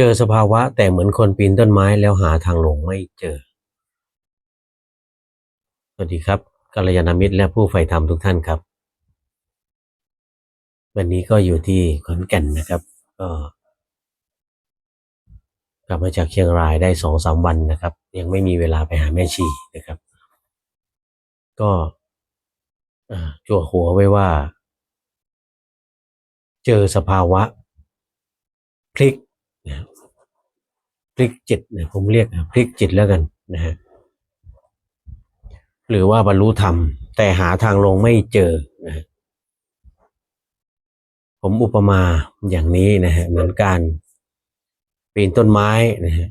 เจอสภาวะแต่เหมือนคนปีนต้นไม้แล้วหาทางลงไม่เจอ สวัสดีครับกัลยาณมิตรและผู้ใฝ่ธรรมทุกท่านครับ วันนี้ก็อยู่ที่ขอนแก่นนะครับ ก็กลับมาจากเชียงรายได้สองสามวันนะครับ ยังไม่มีเวลาไปหาแม่ชีนะครับ ก็อ่าจั่วหัวไว้ว่า เจอสภาวะ พลิก นะพลิกจิตนะผมเรียกนะพลิกจิตแล้วกันนะฮะหรือว่าบรรลุธรรม แต่หาทางลงไม่เจอนะผมอุปมาอย่างนี้นะฮะเหมือนการปีนต้นไม้นะฮะ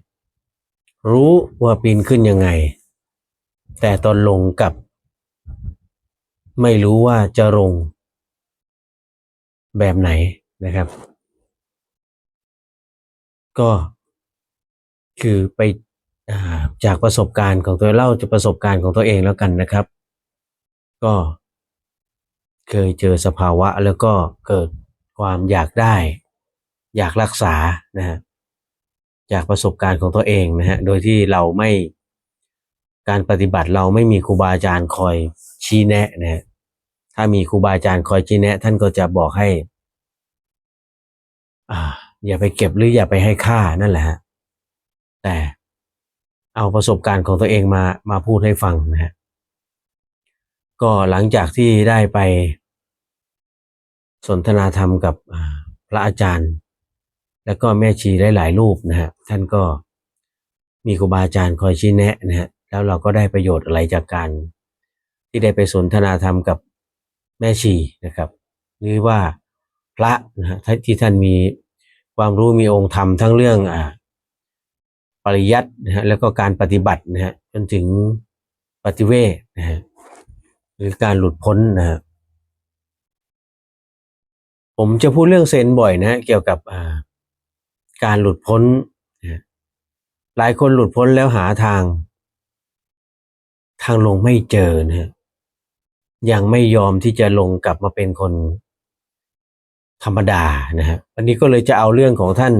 รู้ว่าปีนขึ้นยังไง แต่ตอนลงกลับ ไม่รู้ว่าจะลงแบบไหนนะครับ ก็คือไปอาจากประสบการณ์ของตัวเล่าจะประสบการณ์ของตัวเองแล้วกันนะครับ ก็เคยเจอสภาวะแล้วก็เกิดความอยากได้ อยากรักษานะฮะจากประสบการณ์ของตัวเองนะฮะโดยที่เราไม่การปฏิบัติเราไม่มีครูบาอาจารย์คอยชี้แนะนะฮะถ้ามีครูบาอาจารย์คอยชี้แนะ ท่านก็จะบอกให้ อ่า อย่าไปเก็บหรืออย่าไปให้ค่านั่นแหละฮะแต่เอาประสบการณ์ของตัวเองมามาพูดให้ฟังนะฮะก็หลังจากที่ได้ไปสนทนาธรรมกับพระอาจารย์ แล้วก็แม่ชีหลาย ๆ รูปนะฮะท่านก็มีครูบาอาจารย์คอยชี้แนะนะฮะแล้วเราก็ได้ประโยชน์อะไรจากการที่ได้ไปสนทนาธรรมกับแม่ชีนะครับ หรือว่าพระนะฮะที่ท่านมี ความรู้มีองค์ธรรมทั้งเรื่องอ่าปริยัตินะฮะแล้วก็การปฏิบัตินะฮะจนถึงปฏิเวทนะฮะหรือการหลุดพ้นนะฮะผมจะพูดเรื่องเซนบ่อยนะฮะเกี่ยวกับอ่าการหลุดพ้นนะฮะหลายคนหลุดพ้นแล้วหาทาง ทางลงไม่เจอนะฮะยังไม่ยอมที่จะลงกลับมาเป็นคน ธรรมดานะฮะวันนี้ก็เลยจะเอาเรื่องของท่าน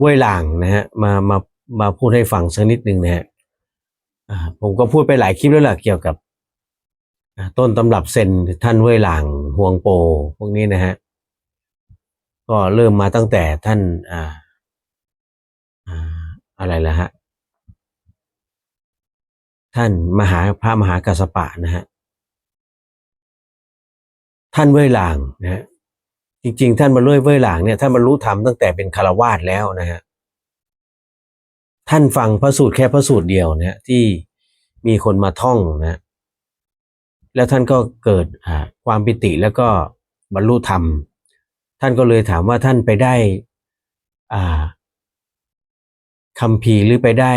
เว่ยหลางนะฮะมามามาพูดให้ฟังสักนิดหนึ่งนะฮะผมก็พูดไปหลายคลิปแล้วล่ะเกี่ยวกับต้นตำรับเซนท่านเว่ยหลางฮวงโปพวกนี้นะฮะก็เริ่มมาตั้งแต่ท่านอ่าอ่าอะไรละฮะท่านมหาพระมหากัสสปะนะฮะ ท่านเว่ยหลางนะจริง ๆ ท่านมาเลื่อยเว่ยหลางเนี่ยท่านบรรลุธรรมตั้งแต่เป็นคารวาสแล้วนะฮะท่านฟังพระสูตรแค่พระสูตรเดียวนะที่มีคนมาท่องนะแล้วท่านก็เกิดความปิติแล้วก็บรรลุธรรม ท่านก็เลยถามว่าท่านไปได้คำพีหรือไปได้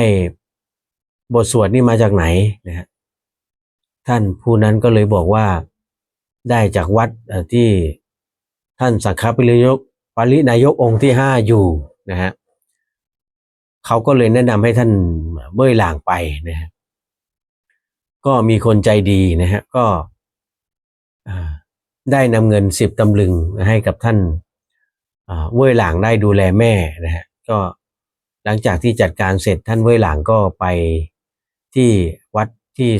บทสวดนี่มาจากไหนนะฮะท่านผู้นั้นก็เลยบอกว่า ได้จากวัดที่ท่านสักขปริยกปรินายกองค์ที่ห้าอยู่นะฮะเขาก็เลยแนะนำให้ท่านเบ้ยหลางไปนะฮะก็มีคนใจดีนะฮะก็ได้นำเงินสิบตำลึงให้กับท่านเว้ยหลางได้ดูแลแม่นะฮะก็หลังจากที่จัดการเสร็จท่านเว้ยหลางก็ไปที่วัดที่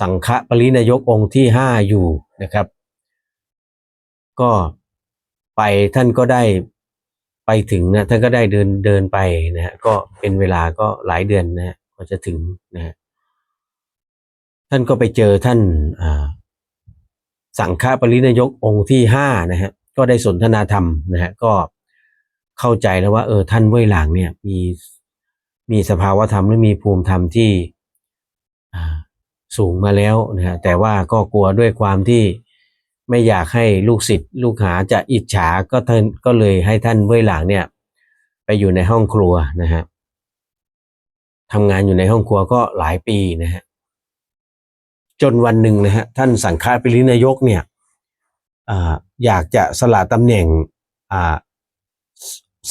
สังฆปรินายกองค์ที่ห้าอยู่นะครับ ก็ไปท่านก็ได้ไปถึงนะท่านก็ได้เดินเดินไปนะฮะก็เป็นเวลาก็หลายเดือนนะฮะก็จะถึงนะฮะท่านก็ไปเจอท่านสังฆปรินายกองค์ที่ห้านะฮะก็ได้สนทนาธรรมนะฮะก็เข้าใจแล้วว่าเออท่านเว่ยหลางเนี่ยมีมีสภาวธรรมหรือมีภูมิธรรมที่อ่า สูงมาแล้วนะฮะแต่ว่าก็กลัวด้วยความที่ไม่อยากให้ลูกศิษย์ลูกหาจะอิจฉาก็ท่านก็เลยให้ท่านเว่ยหลางเนี่ย ไปอยู่ในห้องครัวนะฮะทำงานอยู่ในห้องครัวก็หลายปีนะฮะจนวันหนึ่งนะฮะท่านสังฆาปรินายกเนี่ยออยากจะสละตำแหน่ง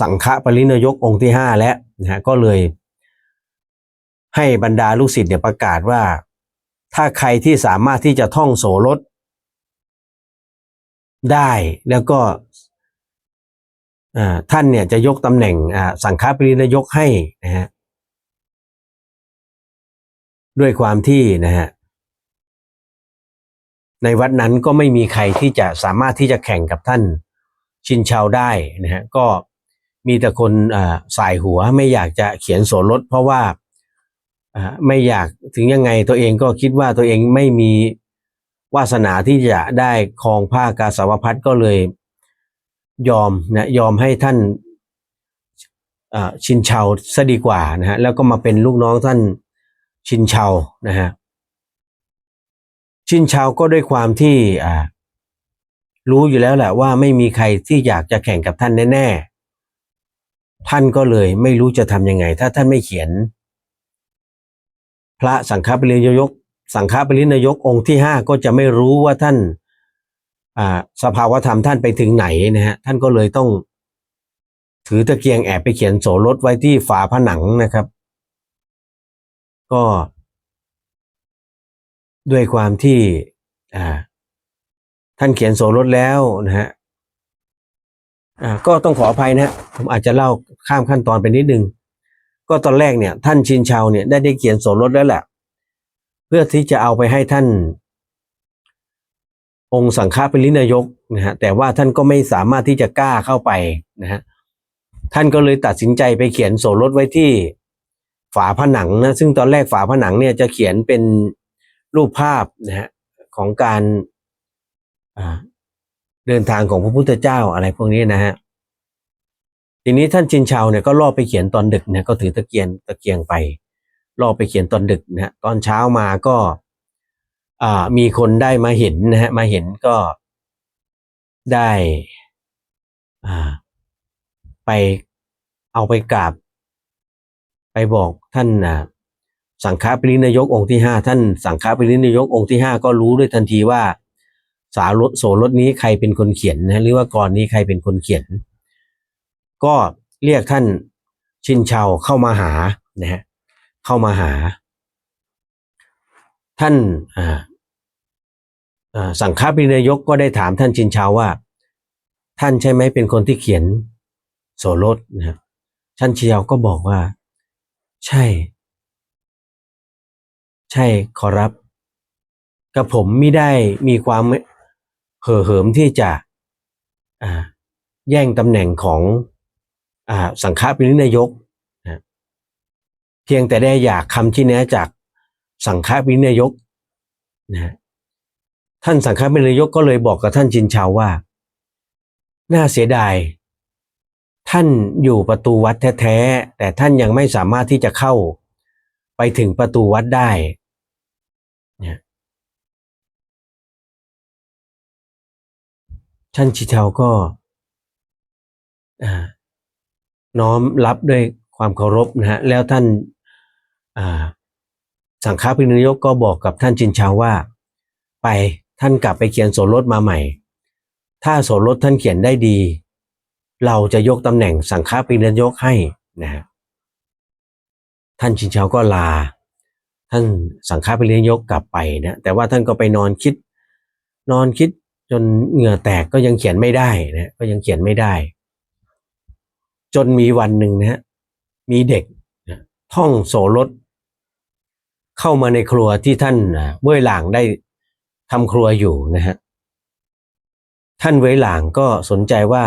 สังฆปรินายกองค์ที่ห้าแล้วนะฮะก็เลยให้บรรดาลูกศิษย์เนี่ยประกาศว่า ถ้าใครที่สามารถที่จะท่องโสรถได้แล้วก็ท่านเนี่ยจะยกตำแหน่งสังฆปรินายกให้นะฮะด้วยความที่นะฮะในวัดนั้นก็ไม่มีใครที่จะสามารถที่จะแข่งกับท่านชินชาวได้นะฮะก็มีแต่คนสายหัวไม่อยากจะเขียนโสรถเพราะว่า ไม่อยากถึงยังไงตัวเองก็คิดว่าตัวเองไม่มีวาสนาที่จะได้ครองผ้ากาสาวพัดก็เลยยอมนะยอมให้ท่านชินเชาซะดีกว่านะฮะแล้วก็มาเป็นลูกน้องท่านชินเชานะฮะชินเชาก็ด้วยความที่รู้อยู่แล้วแหละว่าไม่มีใครที่อยากจะแข่งกับท่านแน่ ๆ ท่านก็เลยไม่รู้จะทำยังไง ถ้าท่านไม่เขียน พระสังฆปรินายก สังฆปรินายกองค์ที่ห้าก็จะไม่รู้ว่าท่านสภาวธรรมท่านไปถึงไหนนะฮะท่านก็เลยต้อง ถือตะเกียงแอบไปเขียนโสรถไว้ที่ฝาผนังนะครับ ก็ ด้วยความที่ท่านเขียนโสรถแล้วนะฮะก็ต้องขออภัยนะฮะผมอาจจะเล่าข้ามขั้นตอนไปนิดนึง ก็ตอนแรกเนี่ย ท่านชินชาวเนี่ยได้ได้เขียนโสรถแล้วแหละ เพื่อที่จะเอาไปให้ท่าน องค์สังฆาปรินายกนะฮะแต่ว่าท่านก็ไม่สามารถที่จะกล้าเข้าไปนะฮะท่านก็เลยตัดสินใจไปเขียนโสรถไว้ที่ฝาผนังนะซึ่งตอนแรกฝาผนังเนี่ยจะเขียนเป็นรูปภาพนะฮะของการเดินทางของพระพุทธเจ้าอะไรพวกนี้นะฮะ ทีนี้ท่านชินชาวเนี่ยก็ล่อไปเขียนตอนดึกเนี่ยก็ถือตะเกียงตะเกียงไปล่อไปเขียนตอนดึกนะฮะตอนเช้ามาก็ามีคนได้มาเห็นนะฮะมาเห็นก็ได้ไปเอาไปกราบ ไปบอกท่านสังฆปรินายกองค์ที่ห้าท่านสังฆปรินายกองค์ที่ห้าก็รู้ด้วยทันทีว่า สารถโสรถนี้ใครเป็นคนเขียนนะหรือว่ากรนี้ใครเป็นคนเขียน ก็เรียกท่านชินเชาเข้ามาหานะฮะเข้ามาหา ท่านสังฆปรินายกก็ได้ถามท่านชินชาวว่า ท่านใช่ไหมเป็นคนที่เขียนโสรถนะครับท่านชินชาวก็บอกว่า ใช่ ใช่ขอรับกับผมไม่ได้มีความเห่อเหิมที่จะแย่งตำแหน่งของ สังฆปรินายกนะเพียงแต่ได้อยากคำชี้แนะจากสังฆปรินายกนะท่านสังฆปรินายกก็เลยบอกกับท่านจินชาวว่า น่าเสียดาย ท่านอยู่ประตูวัดแท้ๆแต่ท่านยังไม่สามารถที่จะเข้าไปถึงประตูวัดได้ท่านชิเทาก็อ่า น้อมรับด้วยความเคารพนะฮะแล้วท่านาสังฆปินายกก็บอกกับท่านจินชาวว่า ไปท่านกลับไปเขียนโสรถมาใหม่ ถ้าโสรถท่านเขียนได้ดี เราจะยกตำแหน่งสังฆปินายกให้นะฮะท่านชินชาวก็ลา ท่านสังฆปินายกกลับไปนะแต่ว่าท่านก็ไปนอนคิด นอนคิดจนเหงื่อแตกก็ยังเขียนไม่ได้นะก็ยังเขียนไม่ได้ จนมีวันหนึ่งนะฮะมีเด็กท่องโสรถเข้ามาในครัวที่ท่านเว้ยหลางได้ทำครัวอยู่นะฮะท่านเว้ยหลางก็สนใจว่า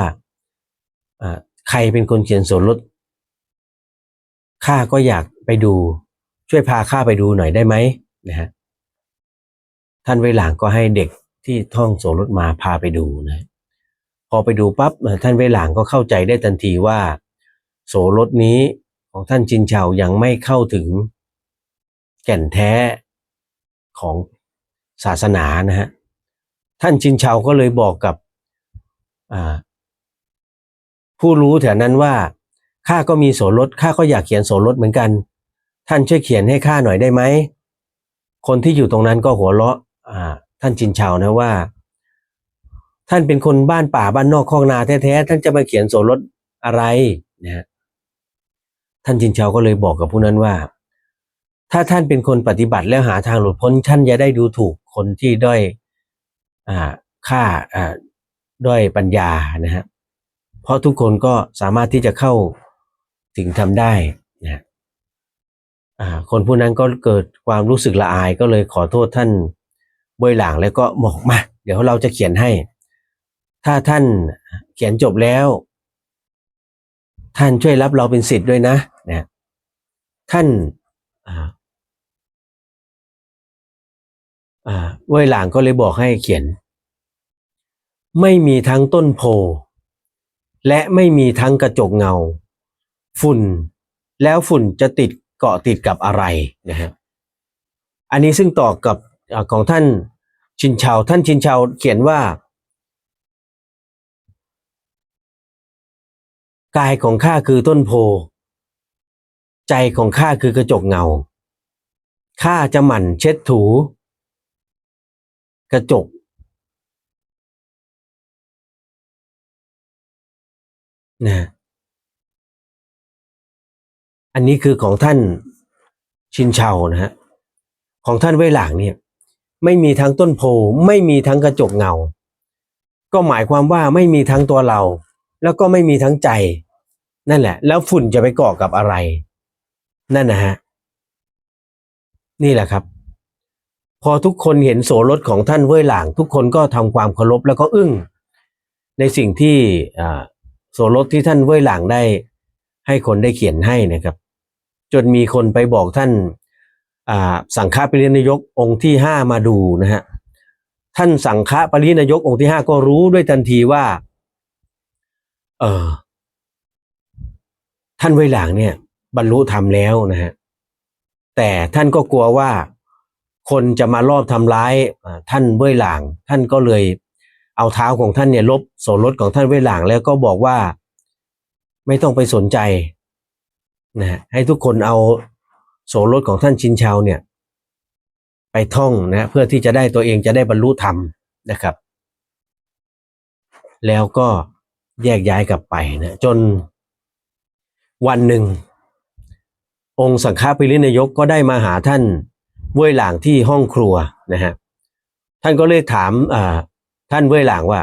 ใครเป็นคนเขียนโสรถข้าก็อยากไปดู ช่วยพาข้าไปดูหน่อยได้ไหมนะฮะท่านเว้ยหลางก็ให้เด็กที่ท่องโสรถมาพาไปดูนะ อไปดูปั๊บท่านเวหลางก็เข้าใจได้ทันทีว่า โสรถนี้ของท่านจินเฉายังไม่เข้าถึงแก่นแท้ของศาสนานะฮะท่านจินเฉาก็เลยบอกกับผู้รู้แถวนั้นว่าข้าก็มีโสรถข้าก็อยากเขียนโสรถเหมือนกัน ท่านช่วยเขียนให้ข้าหน่อยได้ไหมคนที่อยู่ตรงนั้นก็หัวเราะท่านจินเฉานะว่า ท่านเป็นคนบ้านป่าบ้านนอกคลองนาแท้ๆท่านจะมาเขียนโสรถอะไรนะท่านจินเชาก็เลยบอกกับผู้นั้นว่า ถ้าท่านเป็นคนปฏิบัติแล้วหาทางหลุดพ้นท่านจะได้ดูถูกคนที่ด้อยอ่าค่าอ่าด้อยปัญญานะฮะเพราะทุกคนก็สามารถที่จะเข้าถึงทำได้นะอ่าคนผู้นั้นก็เกิดความรู้สึกละอายก็เลยขอโทษท่านเบยหลางแล้วก็บอกมา เดี๋ยวเราจะเขียนให้ ถ้าท่านเขียนจบแล้ว ท่านช่วยรับเราเป็นสิทธิ์ด้วยนะนะท่านอ่าอ่าเวยหลางก็เลยบอกให้เขียน ไม่มีทั้งต้นโพ และไม่มีทั้งกระจกเงา ฝุ่น แล้วฝุ่นจะติดเกาะติดกับอะไรนะฮะอันนี้ซึ่งต่อกับอของท่านชินชาวท่านชินชาวเขียนว่า กายของข้าคือต้นโพ ใจของข้าคือกระจกเงา ข้าจะหมั่นเช็ดถู กระจก นะ อันนี้คือของท่านชินเชานะฮะ ของท่านเว่หลางเนี่ย ไม่มีทั้งต้นโพ ไม่มีทั้งกระจกเงา ก็หมายความว่าไม่มีทั้งตัวเรา แล้วก็ไม่มีทั้งใจ นั่นแหละ แล้วฝุ่นจะไปเกาะกับอะไร นั่นนะฮะ นี่แหละครับ พอทุกคนเห็นโสรถของท่านเว่ยหลาง ทุกคนก็ทำความเคารพแล้วก็อึ้ง ในสิ่งที่โสรถที่ท่านเว่ยหลางได้ ให้คนได้เขียนให้นะครับ จนมีคนไปบอกท่านสังฆาปรินายกองค์ที่ห้ามาดูนะฮะท่านสังฆปรินายกองค์ที่ห้าก็รู้ด้วยทันทีว่า เออ ท่านเวหลางเนี่ย บรรลุธรรมแล้วนะฮะแต่ท่านก็กลัวว่าคนจะมารอบทำร้ายท่านเว่ยหลาง ท่านก็เลยเอาเท้าของท่านเนี่ยลบโสรถของท่านเว่ยหลาง แล้วก็บอกว่าไม่ต้องไปสนใจนะฮะให้ทุกคนเอาโสรถของท่านชินชาวเนี่ย ไปท่องนะเพื่อที่จะได้ตัวเองจะได้บรรลุธรรมนะครับ แล้วก็ แยกย้ายกลับไปนะจนวันหนึ่ง องค์สังฆปรินายกก็ได้มาหาท่านเว่ยหลางที่ห้องครัวนะฮะท่านก็เลยถามท่านเว่ยหลางว่า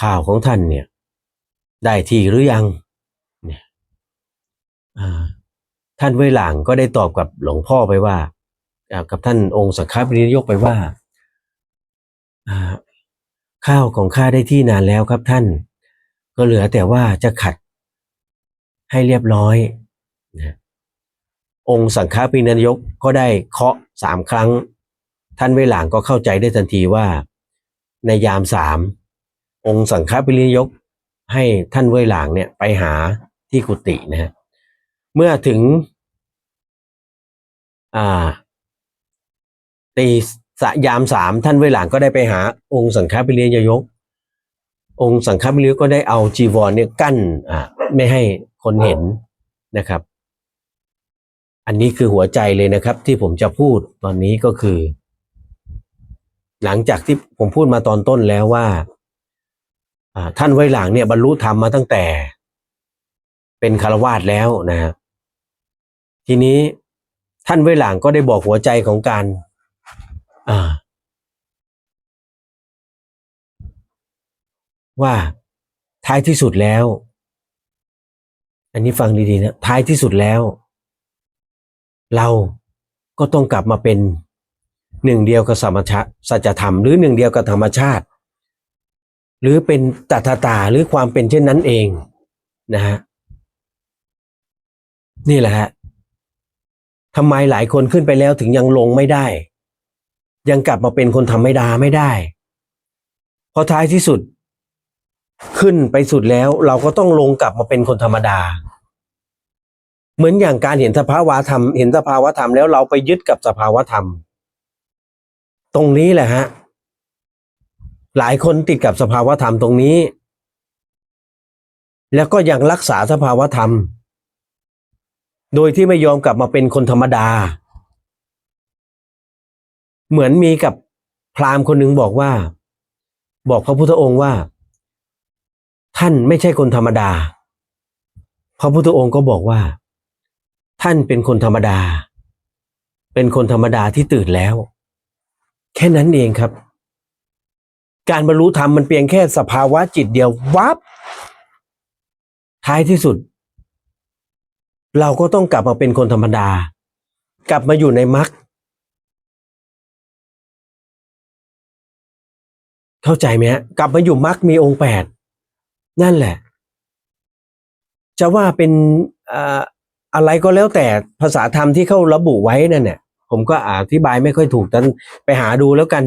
ข่าวของท่านเนี่ย ได้ที่หรือยังเนี่ยท่านเว่ยหลางก็ได้ตอบกับหลวงพ่อไปว่า กับท่านองค์สังฆปรินายกไปว่า ข้าวของข้าได้ที่นานแล้วครับท่าน ก็เหลือแต่ว่าจะขัดให้เรียบร้อยนะองค์สังฆปรินายกก็ได้เคาะสามครั้ง ท่านเวหลางก็เข้าใจได้ทันทีว่า ในยามสามองค์สังฆปรินายก ให้ท่านเวหลางเนี่ยไปหาที่กุฏินะฮะเมื่อถึงอ่าตี สยามสามท่านเวหลางก็ได้ไปหาองค์สังฆปิเลียยก องค์สังฆปิเลียก็ได้เอาจีวรเนี่ยกั้นอ่าไม่ให้คนเห็นนะครับ อันนี้คือหัวใจเลยนะครับ ที่ผมจะพูดตอนนี้ก็คือ หลังจากที่ผมพูดมาตอนต้นแล้วว่าท่านเวหลางเนี่ยบรรลุธรรมมาตั้งแต่ เป็นคารวาสแล้วนะฮะทีนี้ท่านเวหลางก็ได้บอกหัวใจของการ อ่า ว่าท้ายที่สุดแล้ว อันนี้ฟังดีๆนะ ท้ายที่สุดแล้ว เราก็ต้องกลับมาเป็นหนึ่งเดียวกับสมชะสัจธรรมหรือหนึ่งเดียวกับธรรมชาติ หรือเป็นตัทตาหรือความเป็นเช่นนั้นเองนะฮะนี่แหละฮะทำไมหลายคนขึ้นไปแล้วถึงยังลงไม่ได้ ยังกลับมาเป็นคนธรรมดาไม่ได้พราะท้ายที่สุด ขึ้นไปสุดแล้วเราก็ต้องลงกลับมาเป็นคนธรรมดา เหมือนอย่างการเห็นสภาวะธรรม เห็นสภาวะธรรมแล้วเราไปยึดกับสภาวะธรรม ตรงนี้แหละฮะ หลายคนติดกับสภาวะธรรมตรงนี้ แล้วก็ยังรักษาสภาวะธรรม โดยที่ไม่ยอมกลับมาเป็นคนธรรมดา เหมือนมีกับพราหมณ์คนหนึ่งบอกว่า บอกพระพุทธองค์ว่า ท่านไม่ใช่คนธรรมดา พระพุทธองค์ก็บอกว่า ท่านเป็นคนธรรมดา เป็นคนธรรมดาที่ตื่นแล้ว แค่นั้นเองครับ การบรรลุธรรมมันเพียงแค่สภาวะจิตเดียววับท้ายที่สุด เราก็ต้องกลับมาเป็นคนธรรมดา กลับมาอยู่ในมรรค เข้าใจไหมฮะกลับมาอยู่มรรคมีองค์แปดนั่นแหละ จะว่าเป็นอะไรก็แล้วแต่ภาษาธรรมที่เขาระบุไว้นั่นเนี่ยผมก็อธิบายไม่ค่อยถูกท่านไปหาดูแล้วกัน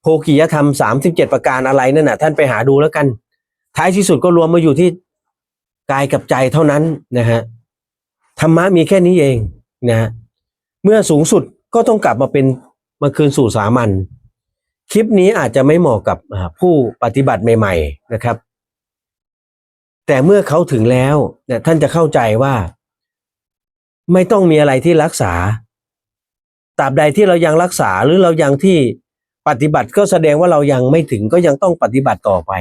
โภกิยธรรมสามสิบเจ็ดประการอะไรนั่นน่ะ ท่านไปหาดูแล้วกัน ท้ายที่สุดก็รวมมาอยู่ที่กายกับใจเท่านั้นนะฮะธรรมะมีแค่นี้เองนะฮะเมื่อสูงสุดก็ต้องกลับมาเป็นมาคืนสู่สามัญ คลิปนี้อาจจะไม่เหมาะกับผู้ปฏิบัติใหม่ ๆนะครับ แต่เมื่อเขาถึงแล้วเนี่ยท่านจะเข้าใจว่า ไม่ต้องมีอะไรที่รักษาตราบใดที่เรายังรักษาหรือเรายังที่ปฏิบัติก็แสดงว่าเรายังไม่ถึงก็ยังต้องปฏิบัติต่อไป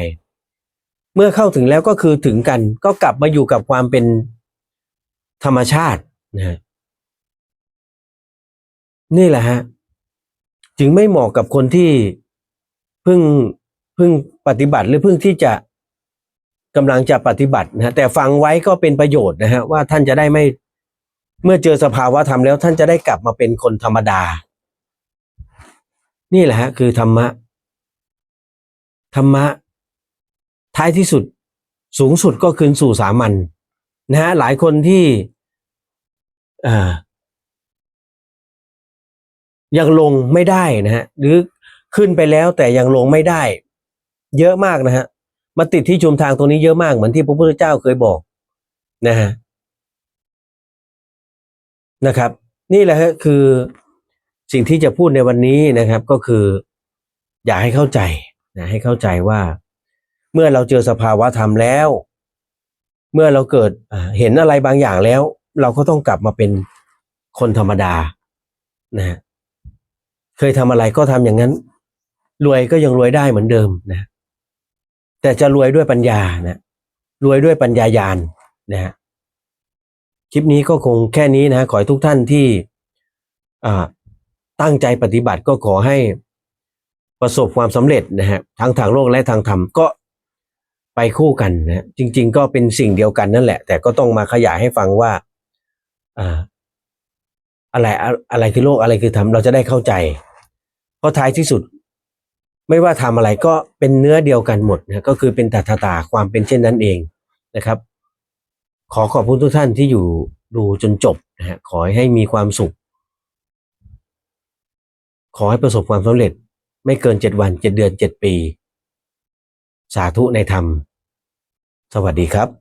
เมื่อเข้าถึงแล้วก็คือถึงกันก็กลับมาอยู่กับความเป็นธรรมชาตินะนี่แหละฮะ จึงไม่เหมาะกับคนที่ เพิ่งเพิ่งปฏิบัติหรือเพิ่งที่จะกำลังจะปฏิบัตินะฮะแต่ฟังไว้ก็เป็นประโยชน์นะฮะว่าท่านจะได้ไม่เมื่อเจอสภาวะธรรมแล้วท่านจะได้กลับมาเป็นคนธรรมดา นี่แหละฮะคือธรรมะ ธรรมะ ท้ายที่สุดสูงสุดก็คืนสู่สามัญนะฮะหลายคนที่อยังลงไม่ได้นะฮะหรือ ขึ้นไปแล้วแต่ยังลงไม่ได้ เยอะมากนะฮะมาติดที่ชุมทางตรงนี้เยอะมากเหมือนที่พระพุทธเจ้าเคยบอกนะฮะนะครับ นี่แหละฮะคือสิ่งที่จะพูดในวันนี้นะครับก็คือ อยากให้เข้าใจนะให้เข้าใจว่า เมื่อเราเจอสภาวะธรรมแล้ว เมื่อเราเกิดเห็นอะไรบางอย่างแล้ว เราก็ต้องกลับมาเป็นคนธรรมดานะฮะเคยทำอะไรก็ทำอย่างนั้น รวยก็ยังรวยได้เหมือนเดิมนะ แต่จะรวยด้วยปัญญานะ รวยด้วยปัญญายาณนะฮะคลิปนี้ก็คงแค่นี้นะขอให้ทุกท่านที่ตั้งใจปฏิบัติก็ขอให้ประสบความสำเร็จนะฮะทั้งทางโลกและทางธรรมก็ไปคู่กันนะจริง ๆ ก็เป็นสิ่งเดียวกันนั่นแหละ แต่ก็ต้องมาขยายให้ฟังว่าอะไรอะอะไรคือโลกอะไรคือธรรมเราจะได้เข้าใจเพราะท้ายที่สุด ไม่ว่าทำอะไรก็เป็นเนื้อเดียวกันหมดนะก็คือเป็นตถาตาความเป็นเช่นนั้นเองนะครับ ขอขอบคุณทุกท่านที่อยู่ดูจนจบนะฮะขอให้มีความสุข ขอให้ประสบความสำเร็จ ไม่เกินเจ็ดวันเจ็ดเดือนเจ็ดปี สาธุในธรรม สวัสดีครับ